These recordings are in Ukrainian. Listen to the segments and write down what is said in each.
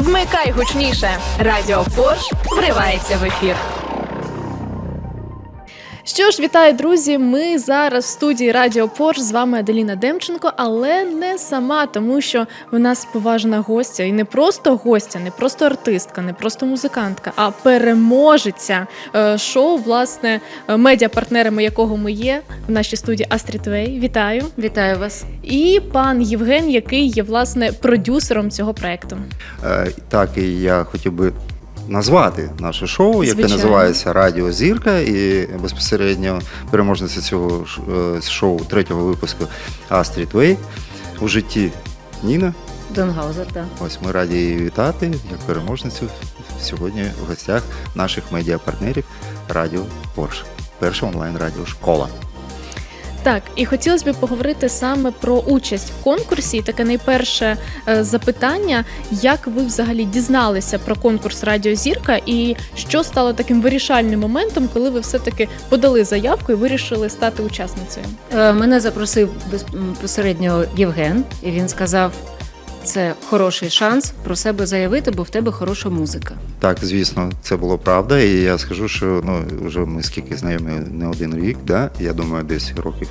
Вмикай гучніше. Радіо Порш вривається в ефір. Що ж, вітаю, друзі! Ми зараз в студії Радіо Порш. З вами Аделіна Демченко, але не сама, тому що в нас поважна гостя, і не просто гостя, не просто артистка, не просто музикантка, а переможеця е, шоу, власне, е, медіапартнерами якого ми є в нашій студії Астрід Вей. Вітаю! Вітаю вас. І пан Євген, який є власне продюсером цього проекту. Е, Так, і я хотів би назвати наше шоу, яке називається Радіо Зірка, і безпосередньо переможниця цього е, шоу третього випуску Астрід Вей у житті Ніна. Донгаузер, так. Ось ми раді її вітати як переможницю сьогодні в гостях наших медіапартнерів Радіо Порш. Перша онлайн радіошкола. Так, і хотілося б поговорити саме про участь в конкурсі. І Таке найперше е, запитання: як ви взагалі дізналися про конкурс Радіо Зірка, і що стало таким вирішальним моментом, коли ви все-таки подали заявку і вирішили стати учасницею? Е, Мене запросив безпосередньо Євген, і він сказав: це хороший шанс про себе заявити, бо в тебе хороша музика. Так, звісно, це було правда. І я скажу, що ну вже ми скільки знайомі не один рік, да? я думаю, десь років.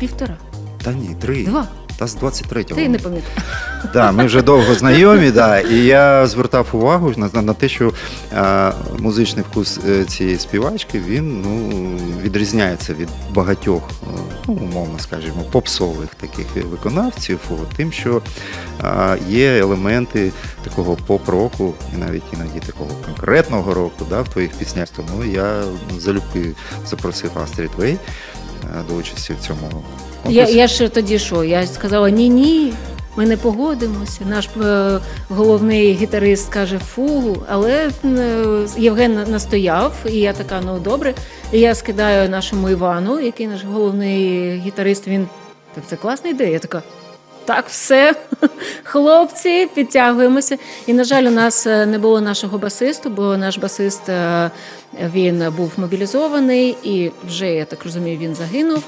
Півтора, Та ні, три. два. Та з 23-го. Ти не пам'ятаєш. Да, ми вже довго знайомі, да, і я звертав увагу на, на, на те, що а, музичний вкус е, цієї співачки він ну, відрізняється від багатьох, е, ну, умовно скажімо, попсових таких виконавців, от, тим, що а, є елементи такого поп-року, і навіть іноді такого конкретного року да, в твоїх піснях. Тому я залюбки запросив Астрід Вей до участі в цьому Я, конкурсі. я ще тоді що? Я сказала: ні, ні. Ми не погодимося. Наш е, головний гітарист каже фугу, але е, Євген настояв, і я така, ну добре. І я скидаю нашому Івану, який наш головний гітарист. Він так це класна ідея. Я така. Так, все, хлопці, підтягуємося. І, на жаль, у нас е, не було нашого басисту, бо наш басист е, він був мобілізований і вже, я так розумію, він загинув.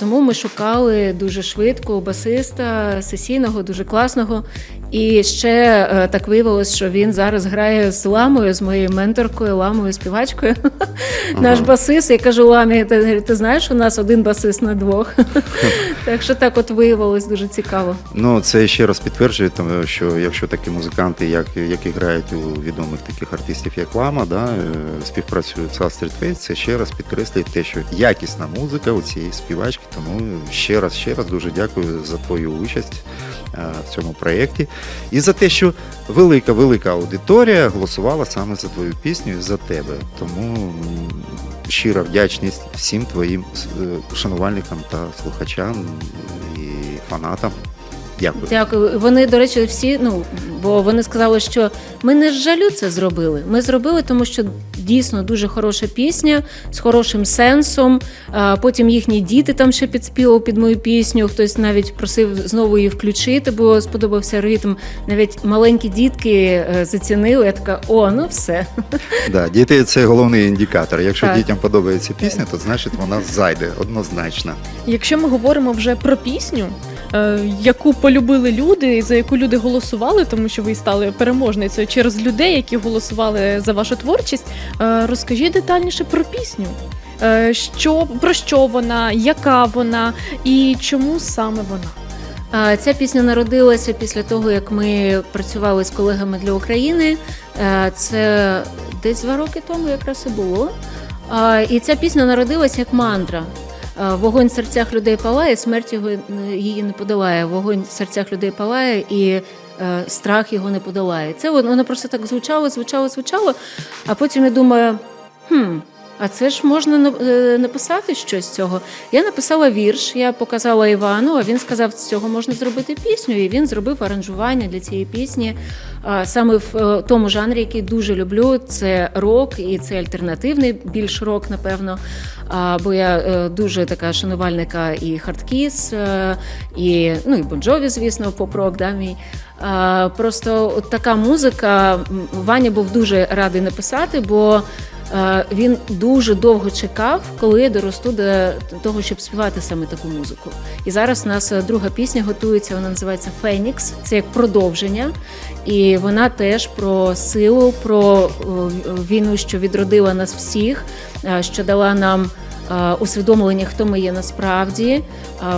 Тому ми шукали дуже швидко басиста сесійного, дуже класного. І ще е, так виявилось, що він зараз грає з ламою, з моєю менторкою, ламою співачкою. Наш басист. Я кажу, ламі, ти, ти знаєш, у нас один басист на двох. так що так от виявилось дуже цікаво. Ну, це ще раз підтверджує, тому що якщо такі музиканти, як, які грають у відомих таких артистів, як Лама, да, е, співпрацюють з Астрід Фейт, це ще раз підкреслює те, що якісна музика у цієї співачки. Тому ще раз, ще раз дуже дякую за твою участь е, в цьому проєкті. І за те, що велика, велика аудиторія голосувала саме за твою пісню і за тебе. Тому щира вдячність всім твоїм е, шанувальникам та слухачам і фанатам. Дякую. Дякую. Вони, до речі, всі, ну бо вони сказали, що ми не з жалю це зробили. Ми зробили, тому що дійсно дуже хороша пісня з хорошим сенсом. Потім їхні діти там ще підспівав під мою пісню. Хтось навіть просив знову її включити, бо сподобався ритм. Навіть маленькі дітки е, зацінили. Я така, о, ну все. Да, діти це головний індикатор. Якщо Так. дітям подобається пісня, то значить вона зайде однозначно. Якщо ми говоримо вже про пісню, е, яку полюбили люди, за яку люди голосували, тому що ви стали переможницею через людей, які голосували за вашу творчість, е, розкажіть детальніше про пісню. Е, Що про що вона, яка вона і чому саме вона? Ця пісня народилася після того, як ми працювали з колегами для України. Е, Це десь два роки тому якраз і було. І ця пісня народилася як мантра. Е, Вогонь в серцях людей палає, смерть його її не подолає. Вогонь в серцях людей палає і е, страх його не подолає. Це воно просто так звучало, звучало, звучало. А потім я думаю, хм, а це ж можна е, написати щось з цього. Я написала вірш, я показала Івану, а він сказав, з цього можна зробити пісню. І він зробив аранжування для цієї пісні саме в е, тому жанрі, який дуже люблю. Це рок, і це альтернативний більш рок, напевно. Бо я е, дуже така шанувальника і хардкіс, і ну і Бонджові, звісно, поп-рок, да, мій. Просто от така музика. Ваня був дуже радий написати, бо Він дуже довго чекав, коли я доросту до того, щоб співати саме таку музику. І зараз у нас е, друга пісня готується, вона називається Фенікс. Це як продовження. І вона теж про силу, про е, війну, що відродила нас всіх, е, що дала нам е, усвідомлення, хто ми є насправді е,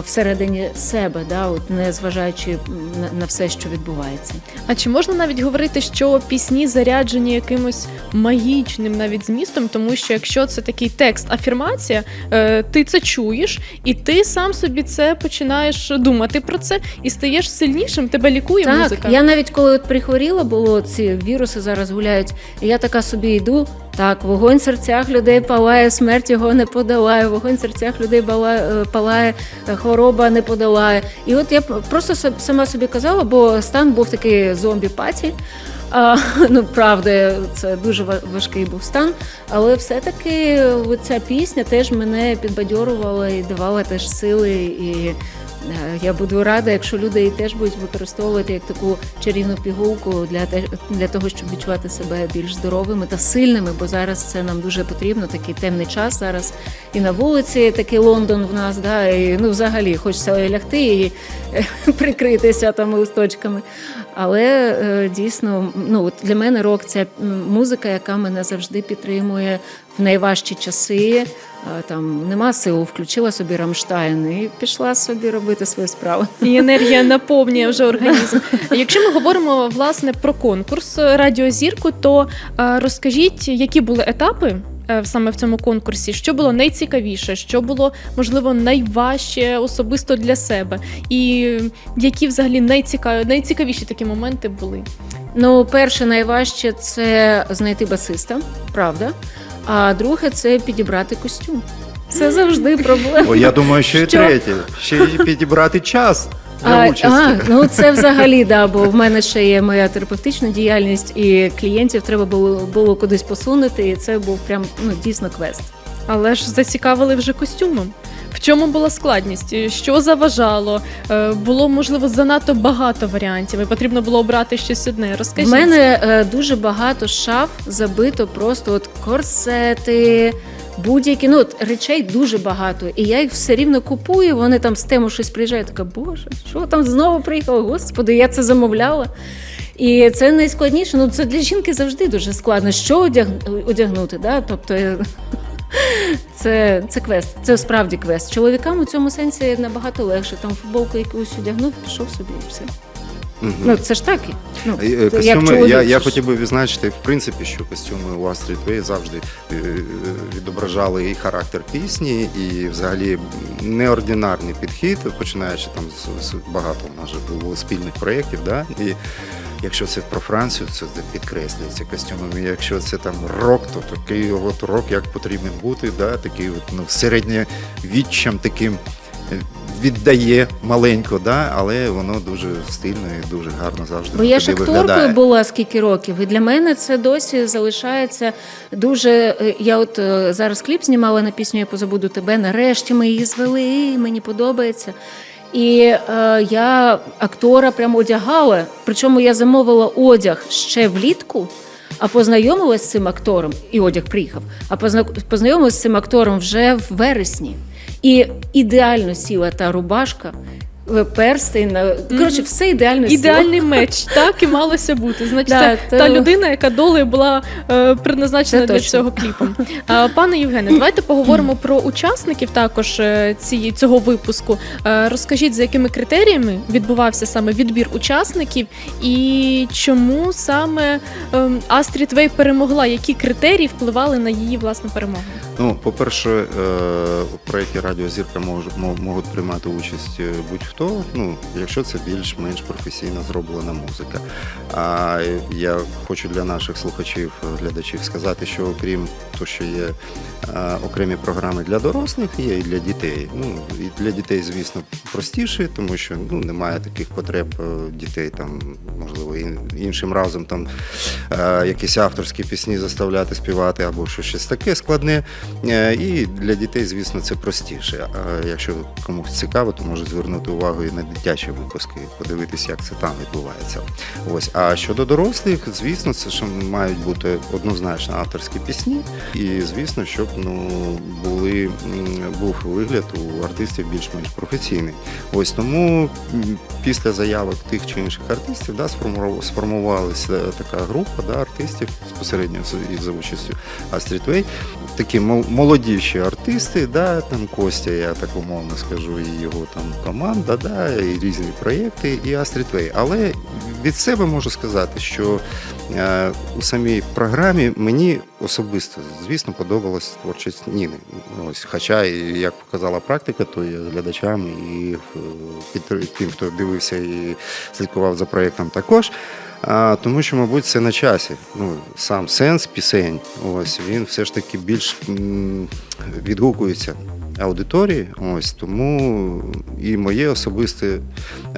всередині себе, да, от не зважаючи на, на все, що відбувається. А чи можна навіть говорити, що пісні заряджені якимось магічним навіть змістом, тому що якщо це такий текст, афірмація, е, ти це чуєш, і ти сам собі це починаєш думати про це і стаєш сильнішим, тебе лікує так, музика. я навіть коли от прихворіла, було ці віруси зараз гуляють, і я така собі йду. Так, вогонь в серцях людей палає, смерть його не подолає, вогонь в серцях людей палає, е, палає, е, хвороба не подолає. І от я просто сама собі казала, бо стан був такий зомбі-паті. А, ну, правда, це дуже ва- важкий був стан. Але все-таки ця пісня теж мене підбадьорувала і давала теж сили. І я буду рада, якщо люди її теж будуть використовувати як таку чарівну пігулку для, для того, щоб відчувати себе більш здоровими та сильними, бо зараз це нам дуже потрібно, такий темний час зараз. І на вулиці такий Лондон в нас, да, і ну взагалі хочеться лягти і е, прикритися там листочками. Але е, дійсно, ну от для мене рок це музика, яка мене завжди підтримує в найважчі часи. Е, Там нема сил, включила собі Рамштайн і пішла собі робити свою справу. І енергія наповнює вже організм. Якщо ми говоримо власне про конкурс е, Радіозірку, то е, розкажіть, які були етапи саме в цьому конкурсі, що було найцікавіше, що було можливо найважче особисто для себе, і які взагалі найцікаві, найцікавіші такі моменти були. Ну, перше, найважче це знайти басиста, правда. А друге це підібрати костюм. Це завжди проблема. О, я думаю, що і Що? третє. Ще й підібрати час для А, участі. а, ну це взагалі да, бо в мене ще є моя терапевтична діяльність, і клієнтів треба було, було кудись посунути, і це був прям ну дійсно квест. Але ж зацікавили вже костюмом. В чому була складність? Що заважало? Е, Було можливо занадто багато варіантів, і потрібно було обрати щось одне. Розкажіть. В мене е, дуже багато шаф забито просто от корсети. Будь-які ну от речей дуже багато, і я їх все рівно купую. Вони там з тему щось приїжджають. Така боже, що там знову приїхало? Господи, я це замовляла. І це найскладніше. Ну це для жінки завжди дуже складно. Що одяг- одягнути? Да? Тобто це, це квест, це справді квест. Чоловікам у цьому сенсі набагато легше. Там футболку якусь одягнув, пішов собі і все. Мгм. Ну це ж так. Ну, Е, як Костюми, чоловік, я, я хотів би відзначити, в принципі, що костюми у Astrid Way завжди е, відображали і характер пісні, і взагалі неординарний підхід, починаючи там з, з багато у нас же було спільних проєктів. Да? І якщо це про Францію, це підкреслюється костюмами. Якщо це там рок, то такий от рок, як потрібен бути, да? такий от, ну, середньовіччям таким. е, Віддає маленько, да, але воно дуже стильно і дуже гарно завжди Бо я ж акторкою виглядає. була скільки років, і для мене це досі залишається дуже. е, Я от е, зараз кліп знімала на пісню Я позабуду тебе. Нарешті ми її звели, мені подобається. І е, я актора прямо одягала. Причому я замовила одяг ще влітку, а познайомилася з цим актором, і одяг приїхав. А позна- познайомилася з цим актором вже в вересні. І ідеально сіла та рубашка, перстень. на- Коротше, все ідеально. Ідеальний меч, так і малося бути. Значить, Да, це то- та людина, яка долею була е, предназначена Це для точно. цього кліпу. А, пане Євгене, давайте поговоримо про учасників також е, ці, цього випуску. Е, розкажіть, за якими критеріями відбувався саме відбір учасників, і чому саме ем, Астрід Вей перемогла? Які критерії впливали на її власну перемогу? Ну, по-перше, е, у проєкті Радіозірка мож, мо- можуть приймати участь е, будь-хто, ну, якщо це більш-менш професійно зроблена музика. А я хочу для наших слухачів, е, глядачів сказати, що окрім того, що є е, окремі програми для дорослих, є і для дітей. Ну, і для дітей, звісно, простіше, тому що ну, немає таких потреб е, дітей, там, можливо, іншим разом там е, якісь авторські пісні заставляти співати або що щось таке складне. Е, І для дітей, звісно, це простіше. А якщо комусь цікаво, то може звернути увагу і на дитячі випуски, подивитися, як це там відбувається. Ось. А щодо дорослих, звісно, це ж мають бути однозначно авторські пісні. І звісно, щоб ну були був вигляд у артистів більш-менш професійний. Ось тому після заявок тих чи інших артистів да, сформувалася така група да, артистів безпосередньо за участю Астрід Вей. Такі молодіші артисти, да, там Костя, я так умовно скажу, і його там команда, да, і різні проєкти, і Астрід Вей. Але від себе можу сказати, що е, у самій програмі мені особисто, звісно, подобалась творчість Ніни. Ось, хоча, як показала практика, то і глядачам, і е, під тим, хто дивився і слідкував за проєктом також. А, тому що, мабуть, це на часі. Ну, сам сенс пісень, ось він все ж таки більш м, відгукується аудиторії. Ось тому і моє особисте,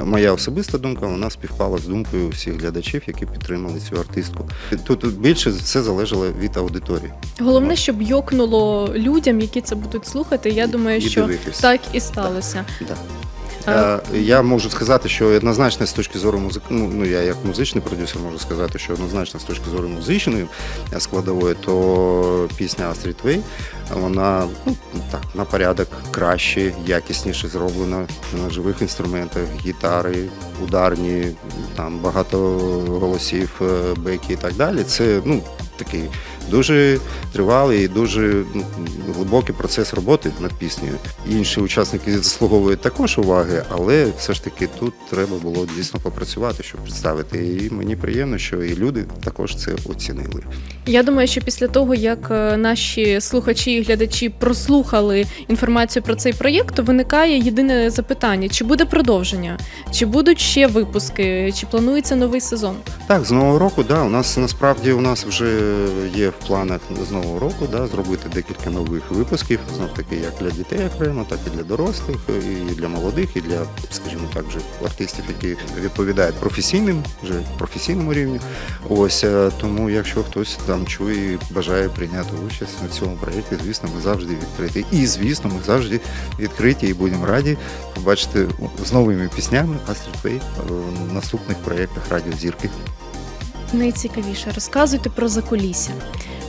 моя особиста думка вона співпала з думкою всіх глядачів, які підтримали цю артистку. Тут більше все залежало від аудиторії. Головне, щоб йокнуло людям, які це будуть слухати. Я думаю, і що дивитись. так і сталося. А- Е, Я можу сказати, що однозначно з точки зору музики, ну, ну я як музичний продюсер можу сказати, що однозначно з точки зору музичної складової, то пісня Астрід Вей, вона ну, так, на порядок краще, якісніше зроблена на живих інструментах, гітари, ударні, там багато голосів, е, беки і так далі. Це ну, такий дуже тривалий і дуже ну, глибокий процес роботи над піснею. Інші учасники заслуговують також уваги, але все ж таки тут треба було дійсно попрацювати, щоб представити. І мені приємно, що і люди також це оцінили. Я думаю, що після того, як е, наші слухачі і глядачі прослухали інформацію про цей проєкт, то виникає єдине запитання: чи буде продовження, чи будуть ще випуски, чи планується новий сезон? Так, з нового року, да, у нас насправді у нас вже є в планах з нового року да, зробити декілька нових випусків, знов таки як для дітей окремо, так і для дорослих, і для молодих, і для, скажімо так, вже артистів, які відповідають професійним, вже професійному рівню. Ось е, тому, якщо хтось там чує і бажає прийняти участь на цьому проєкті, звісно, ми завжди відкриті. І звісно, ми завжди відкриті і будемо раді побачити з новими піснями Астрід Вей в наступних проєктах Радіо Зірки. Найцікавіше, розказуйте про закулісся.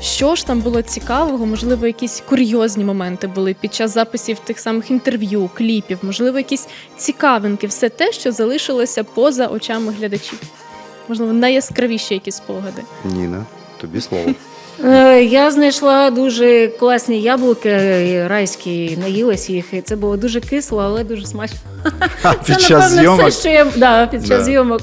Що ж там було цікавого? Можливо, якісь курйозні моменти були під час записів тих самих інтерв'ю, кліпів, можливо, якісь цікавинки, все те, що залишилося поза очами глядачів. Можливо, найяскравіші якісь спогади. Ніна, тобі слово. Е, Я знайшла дуже класні яблуки райські, наїлась їх, і це було дуже кисло, але дуже смачно. Під це, час напевно, зйомок. все, що я да, під час Да. зйомок.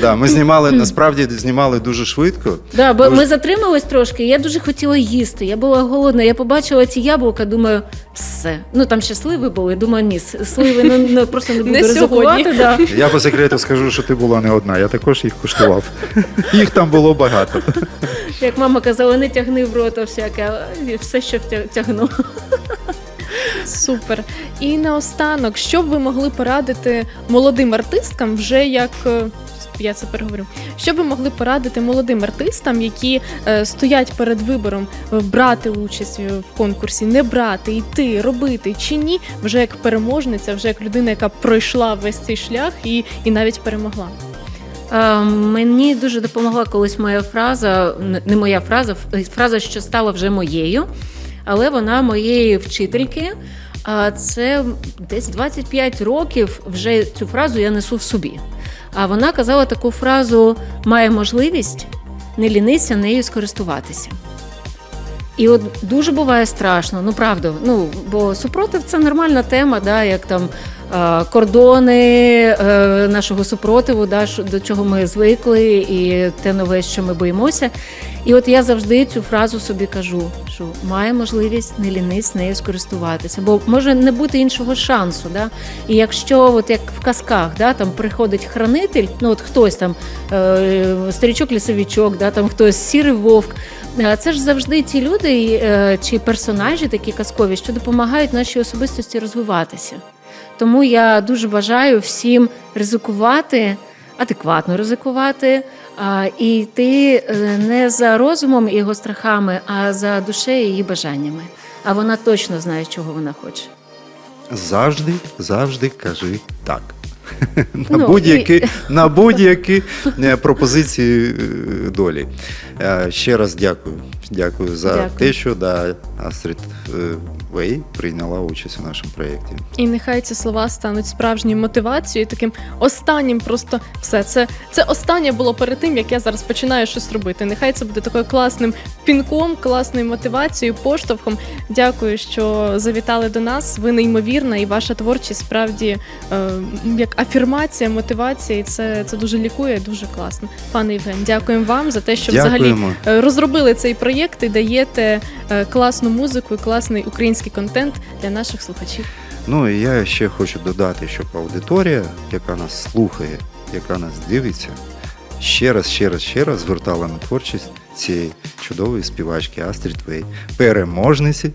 Да, ми знімали насправді знімали дуже швидко. Да, бо Дуже- ми затримались трошки. Я дуже хотіла їсти. Я була голодна. Я побачила ці яблука, думаю, все. Ну там ще сливи були. Думаю, ні, с- сливи ну, ну, просто не буду Не ризикувати. сьогодні. Да. Я по секрету скажу, що ти була не одна. Я також їх куштував. Їх там було багато. Як мама казала, не тягни в рота всяке, а все, що втя- тягну. Супер. І наостанок, що б ви могли порадити молодим артисткам, вже як. е, Я це переговорю. Що ви могли порадити молодим артистам, які е, стоять перед вибором е, брати участь в конкурсі, не брати, йти, робити чи ні, вже як переможниця, вже як людина, яка пройшла весь цей шлях і, і навіть перемогла. Мені дуже допомогла колись моя фраза, не моя фраза, фраза, що стала вже моєю, але вона моєї вчительки. А це десь 25 років вже цю фразу я несу в собі. А вона казала таку фразу: має можливість, не лінися нею скористуватися. І от дуже буває страшно, ну правда. Ну бо супротив це нормальна тема, да, як там кордони е, нашого супротиву, да, до чого ми звикли, і те нове, що ми боїмося. І от я завжди цю фразу собі кажу, що має можливість не лінись нею скористуватися, бо може не бути іншого шансу. Да? І якщо, от як в казках, да, там приходить хранитель, ну от хтось там е, старічок-лісовичок, да, там хтось сірий вовк. Е, Це ж завжди ті люди е, чи персонажі такі казкові, що допомагають нашій особистості розвиватися. Тому я дуже бажаю всім ризикувати, адекватно ризикувати і йти е, не за розумом і його страхами, а за душею і її бажаннями. А вона точно знає, чого вона хоче. Завжди, завжди кажи так. На Ну, будь-які, на будь-які е, пропозиції е, долі. Е, Ще раз дякую. Дякую за Дякую. те, що да, Астрид е, Вей прийняла участь у нашому проєкті. І нехай ці слова стануть справжньою мотивацією, таким останнім просто все. Це, це останнє було перед тим, як я зараз починаю щось робити. Нехай це буде такою класним пінком, класною мотивацією, поштовхом. Дякую, що завітали до нас. Ви неймовірна, і ваша творчість справді е, як афірмація, мотивація, і це, це дуже лікує, дуже класно. Пане Євген, дякуємо вам за те, що взагалі Дякуємо. е, розробили цей проєкт і даєте е, класну музику і класний український контент для наших слухачів. Ну і я ще хочу додати, щоб аудиторія, яка нас слухає, яка нас дивиться, ще раз, ще раз, ще раз звертала на творчість цієї чудової співачки Астрід Вей, переможниці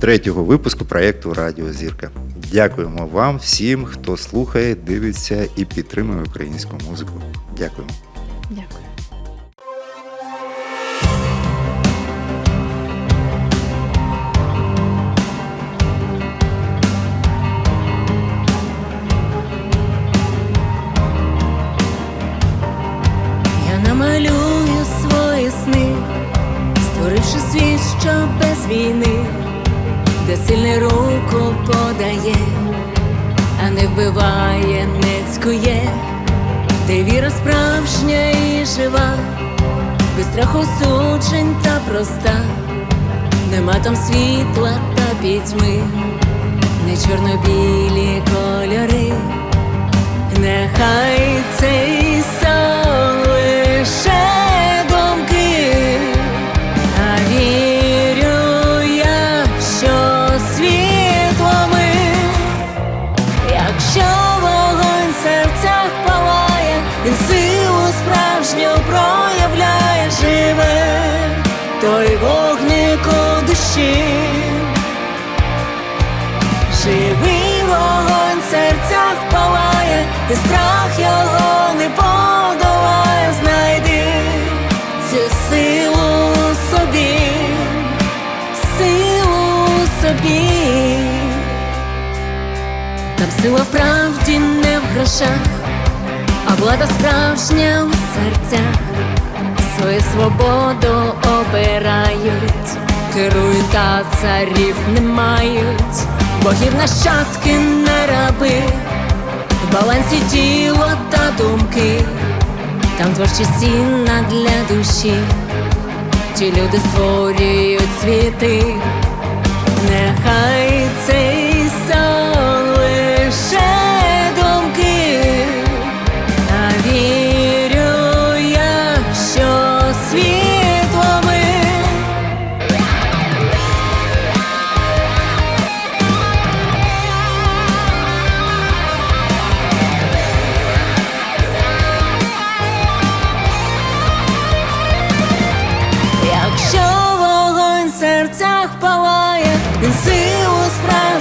третього випуску проєкту Радіо Зірка. Дякуємо вам всім, хто слухає, дивиться і підтримує українську музику. Дякуємо. Дякую. Сильний руку подає, а не вбиває, не цькує, де віра справжня і жива, без страху суджень та проста, нема там світла та пітьми, не чорно-білі кольори. Нехай цей сон лише і страх його не подолає, знайди цю силу собі, силу собі. Там сила правді не в грошах, а влада справжня в серцях. Свою свободу обирають, керують та царів не мають, богів нащадки не раби, в балансі тіла та думки, там творчі стіна для душі, ті люди створюють світи, нехай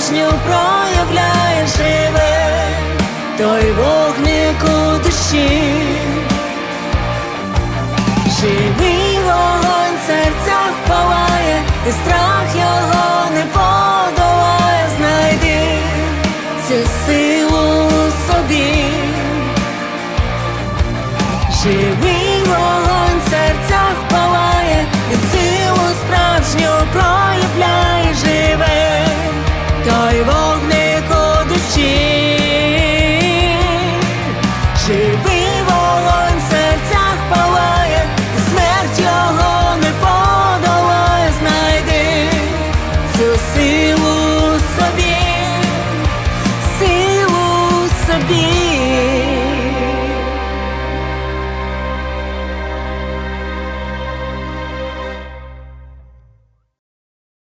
справжню проявляє, живе той вогник у душі. Живий вогонь в серцях і страх